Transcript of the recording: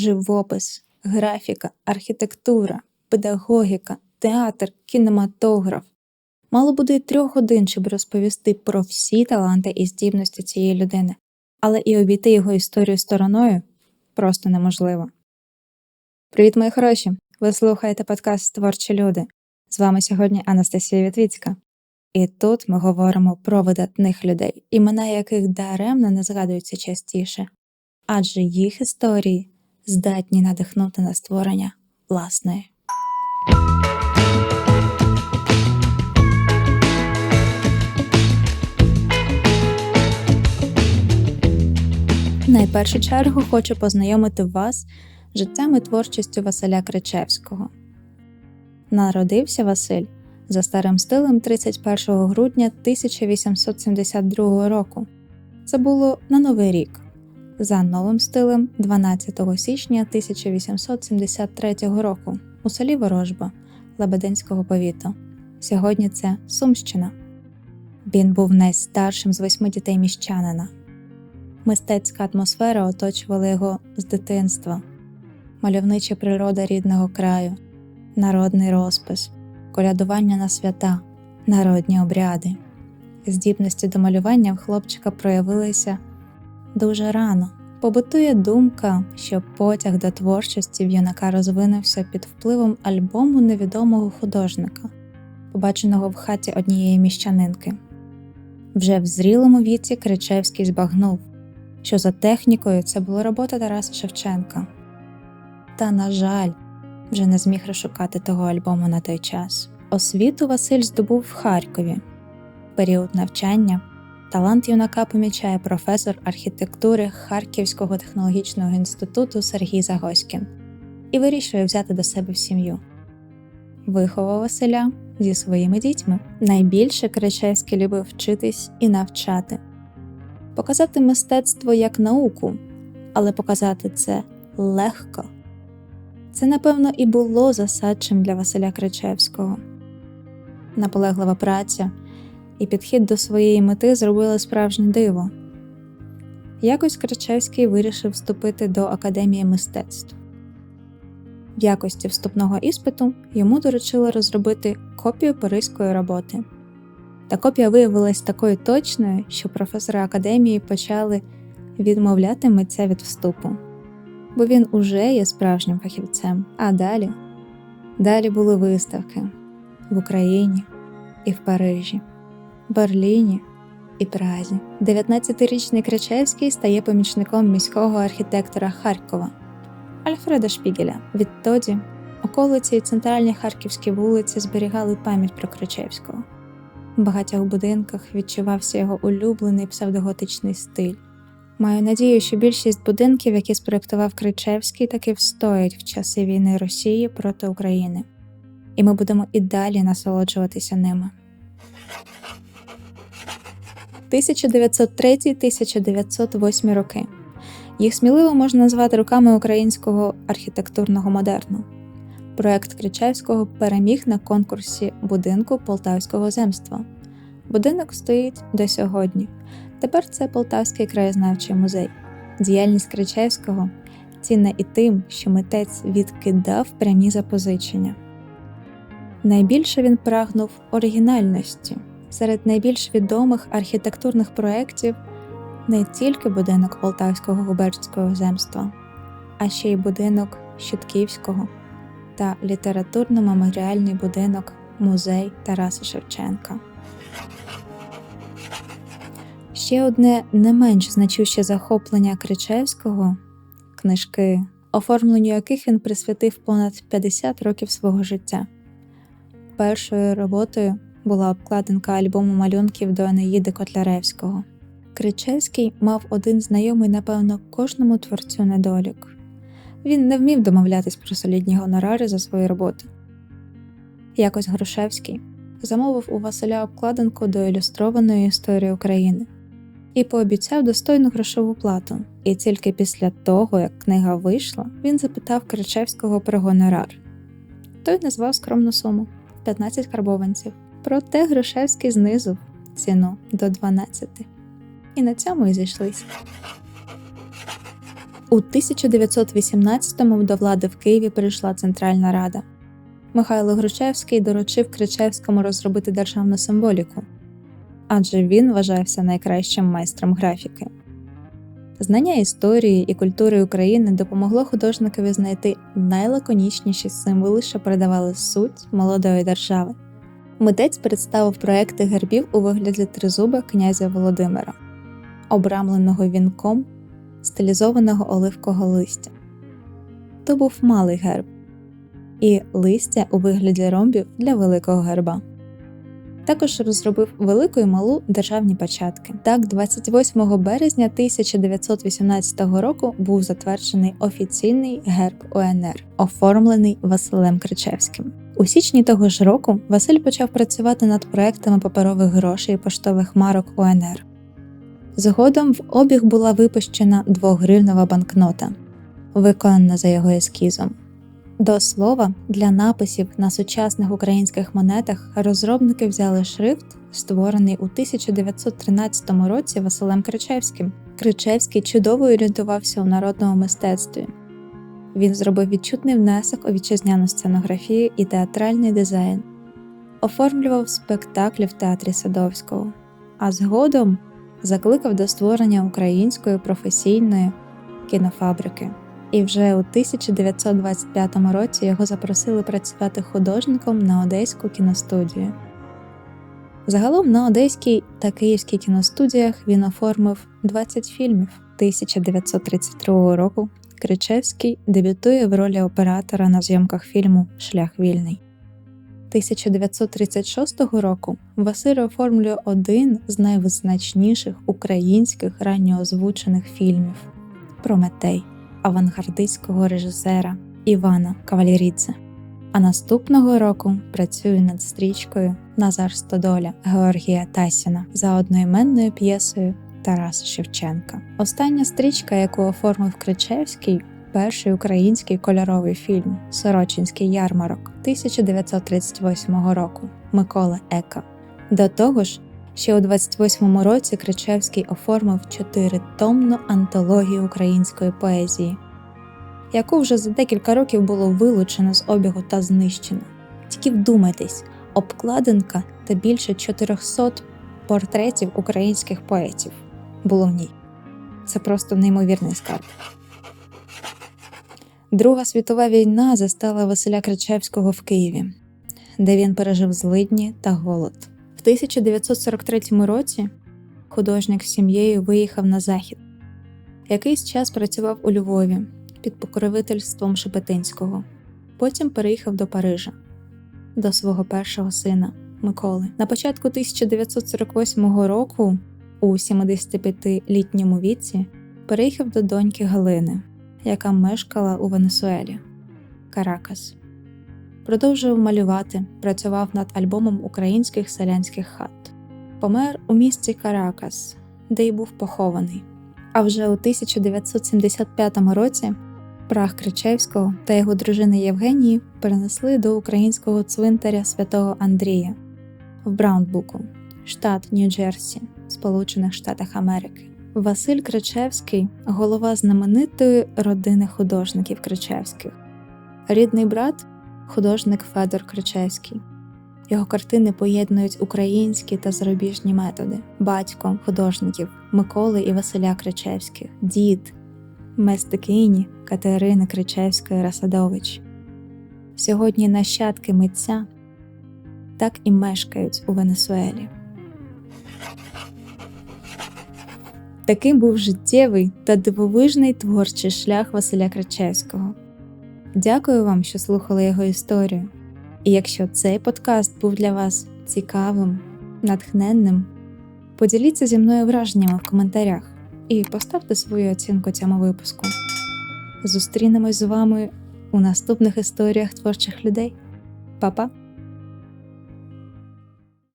живопис, графіка, архітектура, педагогіка, театр, кінематограф. Мало буде й трьох годин, щоб розповісти про всі таланти і здібності цієї людини, але і обійти його історію стороною просто неможливо. Привіт, мої хороші! Ви слухаєте подкаст Творчі люди. З вами сьогодні Анастасія Вітвіцька. І тут ми говоримо про видатних людей, імена яких даремно не згадуються частіше, адже їх історії здатні надихнути на створення власної. Найпершу чергу хочу познайомити вас з життям і творчістю Василя Кричевського. Народився Василь за старим стилем 31 грудня 1872 року. Це було на Новий рік, за новим стилем 12 січня 1873 року у селі Ворожба Лебединського повіту. Сьогодні це Сумщина. Він був найстаршим з восьми дітей міщанина. Мистецька атмосфера оточувала його з дитинства, мальовнича природа рідного краю, народний розпис, колядування на свята, народні обряди. Здібності до малювання в хлопчика проявилися дуже рано. Побутує думка, що потяг до творчості в юнака розвинувся під впливом альбому невідомого художника, побаченого в хаті однієї міщанинки. Вже в зрілому віці Кричевський збагнув, що за технікою це була робота Тараса Шевченка. Та, на жаль, вже не зміг розшукати того альбому на той час. Освіту Василь здобув в Харкові. Період навчання талант юнака помічає професор архітектури Харківського технологічного інституту Сергій Загоськін і вирішує взяти до себе в сім'ю. Виховав Василя зі своїми дітьми. Найбільше Кричевський любив вчитись і навчати, показати мистецтво як науку, але показати це легко. Це, напевно, і було засадчим для Василя Кричевського. Наполеглива праця і підхід до своєї мети зробили справжнє диво. Якось Кричевський вирішив вступити до Академії мистецтв. В якості вступного іспиту йому доручили розробити копію паризької роботи. Та копія виявилась такою точною, що професори академії почали відмовляти митця від вступу бо він уже є справжнім фахівцем. А далі далі були виставки в Україні і в Парижі, Берліні і Празі. 19-річний Кричевський стає помічником міського архітектора Харкова Альфреда Шпігеля. Відтоді околиці і центральні харківські вулиці зберігали пам'ять про Кричевського. В багатьох будинках відчувався його улюблений псевдоготичний стиль. Маю надію, що більшість будинків, які спроектував Кричевський, таки встоять в часи війни Росії проти України, і ми будемо і далі насолоджуватися ними. 1903-1908 роки. Їх сміливо можна назвати руками українського архітектурного модерну. Проект Кричевського переміг на конкурсі будинку Полтавського земства. Будинок стоїть до сьогодні. Тепер це Полтавський краєзнавчий музей. Діяльність Кричевського цінна і тим, що митець відкидав прямі запозичення. Найбільше він прагнув оригінальності серед найбільш відомих архітектурних проєктів не тільки будинок Полтавського губернського земства, а ще й будинок Щутківського та літературно-меморіальний будинок Музей Тараса Шевченка. Ще одне не менш значуще захоплення Кричевського книжки, оформленню яких він присвятив понад 50 років свого життя. Першою роботою була обкладинка альбому малюнків до Анеїди Котляревського. Кричевський мав один знайомий, напевно, кожному творцю недолік. Він не вмів домовлятись про солідні гонорари за свої роботи. Якось Грушевський замовив у Василя обкладинку до ілюстрованої історії України і пообіцяв достойну грошову плату. І тільки після того, як книга вийшла, він запитав Кричевського про гонорар. Той назвав скромну суму 15 карбованців. Проте Грушевський знизив ціну до 12. І на цьому і зійшлися. У 1918-му до влади в Києві прийшла Центральна Рада. Михайло Грушевський доручив Кричевському розробити державну символіку, адже він вважався найкращим майстром графіки. Знання історії і культури України допомогло художникові знайти найлаконічніші символи, що передавали суть молодої держави. Митець представив проекти гербів у вигляді тризуба князя Володимира, обрамленого вінком стилізованого оливкового листя. То був малий герб і листя у вигляді ромбів для великого герба. Також розробив велику і малу державні початки. Так, 28 березня 1918 року був затверджений офіційний герб УНР, оформлений Василем Кричевським. У січні того ж року Василь почав працювати над проектами паперових грошей і поштових марок УНР. Згодом в обіг була випущена 2-гривнева банкнота, виконана за його ескізом. До слова, для написів на сучасних українських монетах розробники взяли шрифт, створений у 1913 році Василем Кричевським. Кричевський чудово орієнтувався у народному мистецтві. Він зробив відчутний внесок у вітчизняну сценографію і театральний дизайн, оформлював спектаклі в театрі Садовського, а згодом закликав до створення української професійної кінофабрики. І вже у 1925 році його запросили працювати художником на Одеську кіностудію. Загалом на Одеській та Київській кіностудіях він оформив 20 фільмів 1932 року. Кричевський дебютує в ролі оператора на зйомках фільму Шлях вільний. 1936 року Василь оформлює один з найвизначніших українських ранньоозвучених фільмів Прометей авангардистського режисера Івана Кавалірідзе. А наступного року працює над стрічкою Назар Стодоля Георгія Тасіна за одноіменною п'єсою Тараса Шевченка. Остання стрічка, яку оформив Кричевський, перший український кольоровий фільм Сорочинський ярмарок 1938 року Микола Ека. До того ж, ще у 28-му році Кричевський оформив чотиритомну антологію української поезії, яку вже за декілька років було вилучено з обігу та знищено. Тільки вдумайтесь, обкладинка та більше 400 портретів українських поетів було в ній. Це просто неймовірний скарб. Друга світова війна застала Василя Кричевського в Києві, де він пережив злидні та голод. В 1943 році художник з сім'єю виїхав на захід. Якийсь час працював у Львові під покровительством Шепетинського, потім переїхав до Парижа, до свого першого сина Миколи. На початку 1948 року, у 75-літньому віці, переїхав до доньки Галини яка мешкала у Венесуелі Каракас. Продовжував малювати, працював над альбомом українських селянських хат. Помер у місті Каракас, де й був похований. А вже у 1975 році прах Кричевського та його дружини Євгенії перенесли до українського цвинтаря святого Андрія в Браунбуку, штат Нью-Джерсі, Сполучених Штатах Америки. Василь Кричевський голова знаменитої родини художників Кричевських, рідний брат художник Федор Кричевський. Його картини поєднують українські та зарубіжні методи, батько художників Миколи і Василя Кричевських, дід, мистикині Катерини Кричевської Расадович. Сьогодні нащадки митця так і мешкають у Венесуелі. Таким був життєвий та дивовижний творчий шлях Василя Кричевського. Дякую вам, що слухали його історію. І якщо цей подкаст був для вас цікавим, натхненним, поділіться зі мною враженнями в коментарях і поставте свою оцінку цьому випуску. Зустрінемось з вами у наступних історіях творчих людей. Па-па!